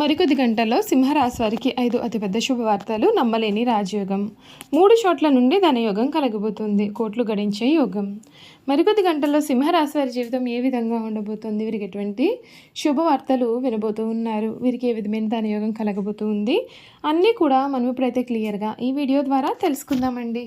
మరికొద్ది గంటల్లో సింహరాశి వారికి ఐదు అతిపెద్ద శుభవార్తలు నమ్మలేని రాజయోగం. మూడు చోట్ల నుండి ధనయోగం కలగబోతుంది. కోట్లు గడించే యోగం. మరికొద్ది గంటల్లో సింహరాశి వారి జీవితం ఏ విధంగా ఉండబోతుంది? వీరికి ఎటువంటి శుభవార్తలు వినబోతూ ఉన్నారు? వీరికి ఏ విధమైన ధనయోగం కలగబోతుంది అన్నీ కూడా మనం ఇప్పుడైతే క్లియర్గా ఈ వీడియో ద్వారా తెలుసుకుందామండి.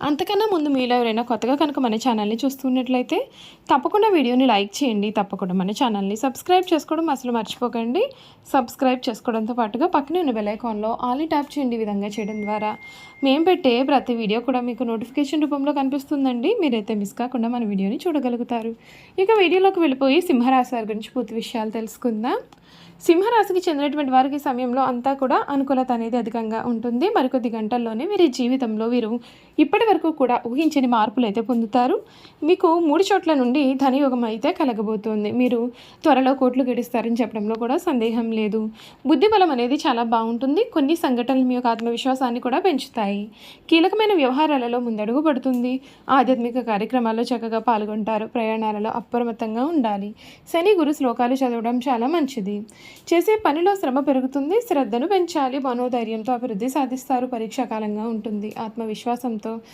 అంతకన్నా ముందు మీలో ఎవరైనా కొత్తగా కనుక మన ఛానల్ని చూస్తున్నట్లయితే తప్పకుండా వీడియోని లైక్ చేయండి. తప్పకుండా మన ఛానల్ని సబ్స్క్రైబ్ చేసుకోవడం అసలు మర్చిపోకండి. సబ్స్క్రైబ్ చేసుకోవడంతో పాటుగా పక్కనే ఉన్న బెలైకాన్లో ఆల్ని ట్యాప్ చేయండి విధంగా చేయడం ద్వారా. మేము పెట్టే ప్రతి వీడియో కూడా మీకు నోటిఫికేషన్ రూపంలో కనిపిస్తుందండి. మీరైతే మిస్ కాకుండా మన వీడియోని చూడగలుగుతారు. ఇక వీడియోలోకి వెళ్ళిపోయి సింహరాశి వారి గురించి పూర్తి విషయాలు తెలుసుకుందాం. సింహరాశికి చెందినటువంటి వారికి సమయంలో అంతా కూడా అనుకూలత అనేది అధికంగా ఉంటుంది. మరికొద్ది గంటల్లోనే వీరి జీవితంలో వీరు ఇప్పటి వరకు కూడా ఊహించని మార్పులు అయితే పొందుతారు. మీకు మూడు చోట్ల నుండి ధనయోగం అయితే కలగబోతోంది. మీరు త్వరలో కోట్లు గడిస్తారని చెప్పడంలో కూడా సందేహం లేదు. బుద్ధి బలం అనేది చాలా బాగుంటుంది. కొన్ని సంఘటనలు మీ యొక్క ఆత్మవిశ్వాసాన్ని కూడా పెంచుతాయి. కీలకమైన వ్యవహారాలలో ముందడుగు పడుతుంది. ఆధ్యాత్మిక కార్యక్రమాల్లో చక్కగా పాల్గొంటారు. ప్రయాణాలలో అప్రమత్తంగా ఉండాలి. శని గురు శ్లోకాలు చదవడం చాలా మంచిది. చేసే పనిలో శ్రమ పెరుగుతుంది. శ్రద్ధను పెంచాలి. మనోధైర్యంతో అభివృద్ధి సాధిస్తారు. పరీక్షాకాలంగా ఉంటుంది. ఆత్మవిశ్వాసంతో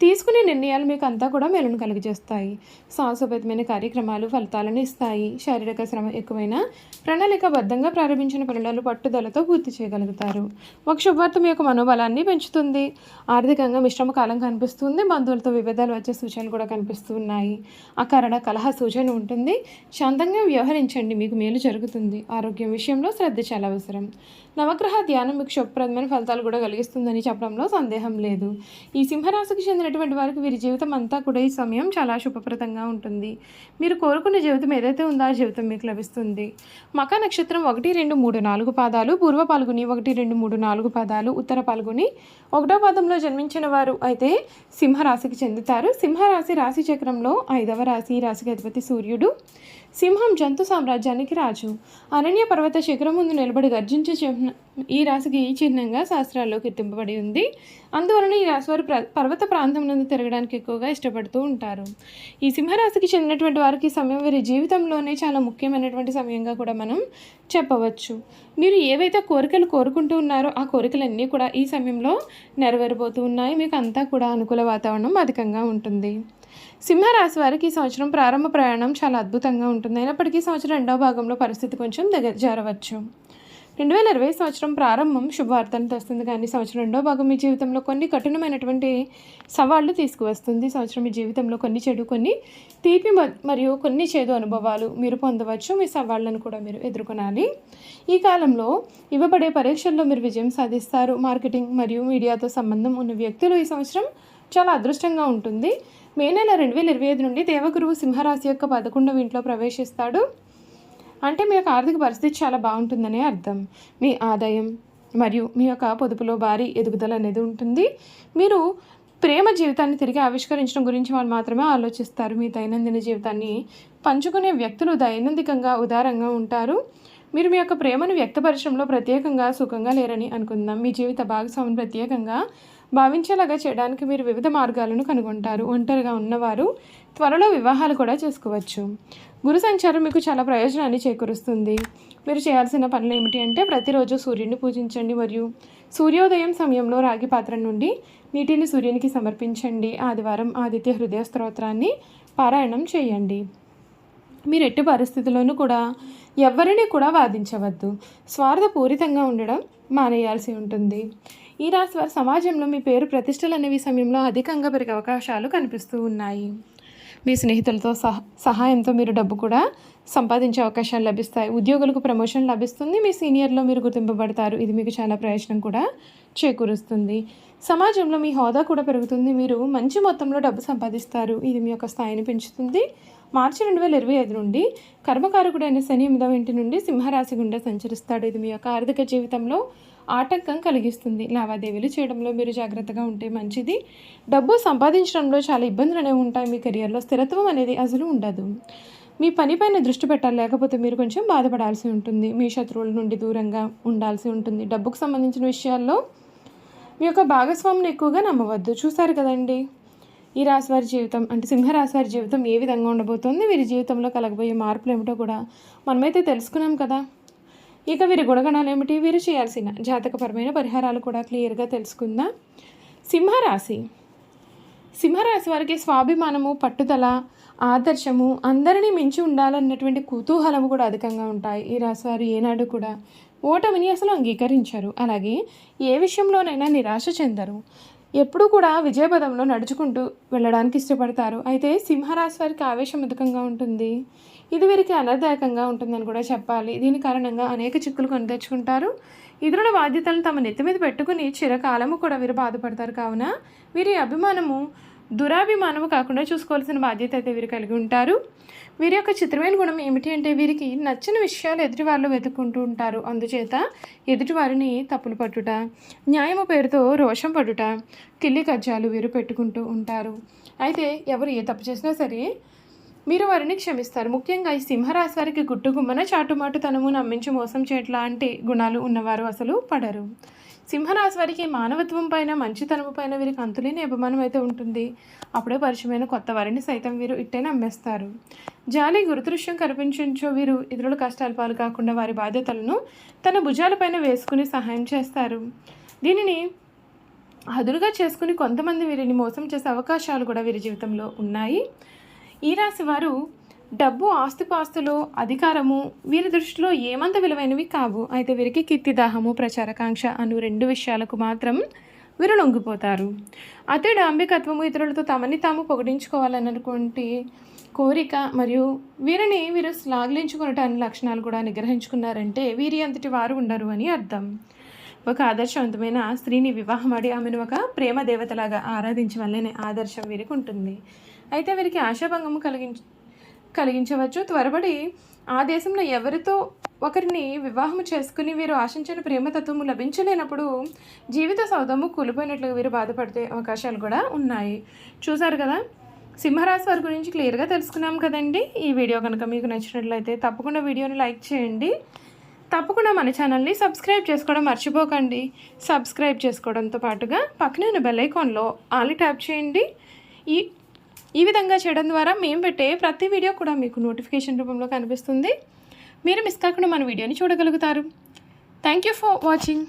తీసుకునే నిర్ణయాలు మీకు అంతా కూడా మేలును కలిగజేస్తాయి. సాహసోపేతమైన కార్యక్రమాలు ఫలితాలను ఇస్తాయి. శారీరక శ్రమ ఎక్కువైనా ప్రణాళికబద్ధంగా ప్రారంభించిన పనులను పట్టుదలతో పూర్తి చేయగలుగుతారు. ఒక శుభవార్త మీ యొక్క మనోబలాన్ని పెంచుతుంది. ఆర్థికంగా మిశ్రమ కాలం కనిపిస్తుంది. బంధువులతో విభేదాలు వచ్చే సూచనలు కూడా కనిపిస్తూ ఉన్నాయి అకారణ కలహ సూచన ఉంటుంది. శాంతంగా వ్యవహరించండి. మీకు మేలు జరుగుతుంది. ఆరోగ్యం విషయంలో శ్రద్ధ చాలా అవసరం. నవగ్రహ ధ్యానం మీకు శుభప్రదమైన ఫలితాలు కూడా కలిగిస్తుందని చెప్పడంలో సందేహం లేదు. ఈ సింహరాశికి ఉన్నటువంటి వారికి వీరి జీవితం అంతా కూడా ఈ సమయం చాలా శుభప్రదంగా ఉంటుంది. మీరు కోరుకున్న జీవితం ఏదైతే ఉందో ఆ జీవితం మీకు లభిస్తుంది. మక నక్షత్రం ఒకటి రెండు మూడు నాలుగు పాదాలు పూర్వ పాల్గొని ఒకటి రెండు మూడు నాలుగు పాదాలు ఉత్తర పాల్గొని ఒకటో పాదంలో జన్మించిన వారు అయితే సింహరాశికి చెందుతారు. సింహరాశి రాశి చక్రంలో ఐదవ రాశి రాశికి అధిపతి సూర్యుడు. సింహం జంతు సామ్రాజ్యానికి రాజు. అరణ్య పర్వత శిఖరం ముందు నిలబడి గర్జించే చిహ్న ఈ రాశికి ఈ చిహ్నంగా శాస్త్రాల్లో కీర్తింపబడి ఉంది. అందువలన ఈ రాశి వారు పర్వత ప్రాంతం నుండి తిరగడానికి ఎక్కువగా ఇష్టపడుతూ ఉంటారు. ఈ సింహరాశికి చెందినటువంటి వారికి సమయం వీరి జీవితంలోనే చాలా ముఖ్యమైనటువంటి సమయంగా కూడా మనం చెప్పవచ్చు. మీరు ఏవైతే కోరికలు కోరుకుంటూ ఉన్నారో ఆ కోరికలన్నీ కూడా ఈ సమయంలో నెరవేరబోతూ ఉన్నాయి. మీకు అంతా కూడా అనుకూల వాతావరణం అధికంగా ఉంటుంది. సింహరాశి వారికి ఈ సంవత్సరం ప్రారంభ ప్రయాణం చాలా అద్భుతంగా ఉంటుంది. అయినప్పటికీ సంవత్సరం రెండవ భాగంలో పరిస్థితి కొంచెం దగ్గర జారవచ్చు. రెండు వేల ఇరవై సంవత్సరం ప్రారంభం శుభవార్తను తెస్తుంది. కానీ సంవత్సరం రెండో భాగం మీ జీవితంలో కొన్ని కఠినమైనటువంటి సవాళ్ళు తీసుకువస్తుంది. సంవత్సరం మీ జీవితంలో కొన్ని చెడు కొన్ని తీపి మ- మరియు కొన్ని చేదు అనుభవాలు మీరు పొందవచ్చు. మీ సవాళ్ళను కూడా మీరు ఎదుర్కొనాలి. ఈ కాలంలో ఇవ్వబడే పరీక్షల్లో మీరు విజయం సాధిస్తారు. మార్కెటింగ్ మరియు మీడియాతో సంబంధం ఉన్న వ్యక్తులు ఈ సంవత్సరం చాలా అదృష్టంగా ఉంటుంది. మే నెల రెండు వేల ఇరవై ఐదు నుండి దేవగురువు సింహరాశి యొక్క పదకొండవ ఇంట్లో ప్రవేశిస్తాడు. అంటే మీ యొక్క ఆర్థిక పరిస్థితి చాలా బాగుంటుందనే అర్థం. మీ ఆదాయం మరియు మీ యొక్క పొదుపులో భారీ ఎదుగుదల అనేది ఉంటుంది. మీరు ప్రేమ జీవితాన్ని తిరిగి ఆవిష్కరించడం గురించి వాళ్ళు మాత్రమే ఆలోచిస్తారు. మీ దైనందిన జీవితాన్ని పంచుకునే వ్యక్తులు దైనందికంగా ఉదారంగా ఉంటారు. మీరు మీ యొక్క ప్రేమను వ్యక్తపరచడంలో ప్రత్యేకంగా సుఖంగా లేరని అనుకుందాం. మీ జీవిత భాగస్వామిని ప్రత్యేకంగా భావించేలాగా చేయడానికి మీరు వివిధ మార్గాలను కనుగొంటారు. ఒంటరిగా ఉన్నవారు త్వరలో వివాహాలు కూడా చేసుకోవచ్చు. గురు సంచారం మీకు చాలా ప్రయోజనాన్ని చేకూరుస్తుంది. మీరు చేయాల్సిన పనులు ఏమిటి అంటే ప్రతిరోజు సూర్యుడిని పూజించండి మరియు సూర్యోదయం సమయంలో రాగి పాత్ర నుండి నీటిని సూర్యునికి సమర్పించండి. ఆదివారం ఆదిత్య హృదయ స్తోత్రాన్ని పారాయణం చేయండి. మీరు ఎట్టి పరిస్థితుల్లోనూ కూడా ఎవరిని కూడా వాదించవద్దు. స్వార్థపూరితంగా ఉండడం మానేయాల్సి ఉంటుంది. ఈ రాశి వారి సమాజంలో మీ పేరు ప్రతిష్టలు అనేవి సమయంలో అధికంగా పెరిగే అవకాశాలు కనిపిస్తూ ఉన్నాయి. మీ స్నేహితులతో సహ సహాయంతో మీరు డబ్బు కూడా సంపాదించే అవకాశాలు లభిస్తాయి. ఉద్యోగులకు ప్రమోషన్ లభిస్తుంది. మీ సీనియర్లో మీరు గుర్తింపబడతారు. ఇది మీకు చాలా ప్రయోజనం కూడా చేకూరుస్తుంది. సమాజంలో మీ హోదా కూడా పెరుగుతుంది. మీరు మంచి మొత్తంలో డబ్బు సంపాదిస్తారు. ఇది మీ యొక్క స్థాయిని పెంచుతుంది. మార్చి రెండు వేల ఇరవై ఐదు నుండి కర్మకారకుడైన శని ఎనిమిదవ ఇంటి నుండి సింహరాశి గుండా సంచరిస్తాడు. ఇది మీ యొక్క ఆర్థిక జీవితంలో ఆటంకం కలిగిస్తుంది. లావాదేవీలు చేయడంలో మీరు జాగ్రత్తగా ఉంటే మంచిది. డబ్బు సంపాదించడంలో చాలా ఇబ్బందులు అనేవి ఉంటాయి. మీ కెరియర్లో స్థిరత్వం అనేది అసలు ఉండదు. మీ పనిపైన దృష్టి పెట్టాలి. లేకపోతే మీరు కొంచెం బాధపడాల్సి ఉంటుంది. మీ శత్రువుల నుండి దూరంగా ఉండాల్సి ఉంటుంది. డబ్బుకు సంబంధించిన విషయాల్లో మీ యొక్క భాగస్వామిని ఎక్కువగా నమ్మవద్దు. చూసారు కదండి? ఈ రాశివారి జీవితం అంటే సింహరాశివారి జీవితం ఏ విధంగా ఉండబోతోంది? వీరి జీవితంలో కలగబోయే మార్పులు ఏమిటో కూడా మనమైతే తెలుసుకున్నాం కదా. ఇక వీరి గుణగణాలు ఏమిటి? వీరు చేయాల్సిన జాతకపరమైన పరిహారాలు కూడా క్లియర్గా తెలుసుకుందాం. సింహరాశి. సింహరాశి వారికి స్వాభిమానము పట్టుదల ఆదర్శము అందరినీ మించి ఉండాలన్నటువంటి కుతూహలము కూడా అధికంగా ఉంటాయి ఈ రాశి వారు ఏనాడు కూడా. ఓటమిని అసలు అంగీకరించరు. అలాగే ఏ విషయంలోనైనా నిరాశ చెందరు. ఎప్పుడూ కూడా విజయపదంలో నడుచుకుంటూ వెళ్ళడానికి ఇష్టపడతారు. అయితే సింహరాశి వారికి ఆవేశం అధికంగా ఉంటుంది. ఇది వీరికి అనర్దాయకంగా ఉంటుందని కూడా చెప్పాలి. దీని కారణంగా అనేక చిక్కులు కొని తెచ్చుకుంటారు ఇతరుల బాధ్యతలను తమ నెత్తి మీద పెట్టుకుని చిరకాలము కూడా వీరు బాధపడతారు. కావున వీరి అభిమానము దురాభిమానము కాకుండా చూసుకోవాల్సిన బాధ్యత అయితే వీరు కలిగి ఉంటారు. వీరి యొక్క చిత్రమైన గుణం ఏమిటి అంటే వీరికి నచ్చిన విషయాలు ఎదుటివారిలో వెతుక్కుంటూ ఉంటారు. అందుచేత ఎదుటివారిని తప్పులు పట్టుట న్యాయము పేరుతో రోషం పడుట కిల్లి కజ్జాలు వీరు పెట్టుకుంటూ ఉంటారు. అయితే ఎవరు ఏ తప్పు చేసినా సరే మీరు వారిని క్షమిస్తారు. ముఖ్యంగా ఈ సింహరాశి వారికి గుట్టుగుమ్మన చాటుమాటుతనము నమ్మించి మోసం చేయట్లాంటి గుణాలు ఉన్నవారు అసలు పడరు. సింహరాశి వారికి మానవత్వం పైన మంచితనము పైన వీరికి అంతులేని అభిమానం అయితే ఉంటుంది. అప్పుడే పరిచయమైన కొత్త వారిని సైతం వీరు ఇట్టే నమ్మేస్తారు. జాలి గురుదృశ్యం కనిపించో వీరు ఇతరుల కష్టాల పాలు కాకుండా వారి బాధ్యతలను తన భుజాలపైన వేసుకుని సహాయం చేస్తారు. దీనిని అదురుగా చేసుకుని కొంతమంది వీరిని మోసం చేసే అవకాశాలు కూడా వీరి జీవితంలో ఉన్నాయి. ఈ రాశి వారు డబ్బు ఆస్తిపాస్తులు అధికారము వీరి దృష్టిలో ఏమంత విలువైనవి కావు. అయితే వీరికి కీర్తిదాహము ప్రచారకాంక్ష అను రెండు విషయాలకు మాత్రం వీరు లొంగిపోతారు అతడు అంబికత్వము ఇతరులతో తమని తాము పొగిడించుకోవాలన్నటువంటి కోరిక మరియు వీరిని వీరు శ్లాఘించుకునటానికి లక్షణాలు కూడా నిగ్రహించుకున్నారంటే వీరి అంతటి వారు ఉండరు అని అర్థం. ఒక ఆదర్శవంతమైన స్త్రీని వివాహమాడి ఆమెను ఒక ప్రేమ దేవతలాగా ఆరాధించవల్లనే ఆదర్శం వీరికి ఉంటుంది. అయితే వీరికి ఆశాభంగము కలిగించ కలిగించవచ్చు. త్వరబడి ఆ దేశంలో ఎవరితో ఒకరిని వివాహం చేసుకుని వీరు ఆశించిన ప్రేమతత్వము లభించలేనప్పుడు జీవిత సౌధము కూలిపోయినట్లుగా వీరు బాధపడితే అవకాశాలు కూడా ఉన్నాయి. చూసారు కదా? సింహరాశి వారి గురించి క్లియర్గా తెలుసుకున్నాం కదండి. ఈ వీడియో కనుక మీకు నచ్చినట్లయితే తప్పకుండా వీడియోని లైక్ చేయండి. తప్పకుండా మన ఛానల్ని సబ్స్క్రైబ్ చేసుకోవడం మర్చిపోకండి. సబ్స్క్రైబ్ చేసుకోవడంతో పాటుగా పక్కనే ఉన్న బెల్ ఐకాన్లో ఆల్ ట్యాప్ చేయండి. ఈ ఈ విధంగా చేయడం ద్వారా మేము పెట్టే ప్రతి వీడియో కూడా మీకు నోటిఫికేషన్ రూపంలో కనిపిస్తుంది. మీరు మిస్ కాకుండా మన వీడియోని చూడగలుగుతారు. Thank you for watching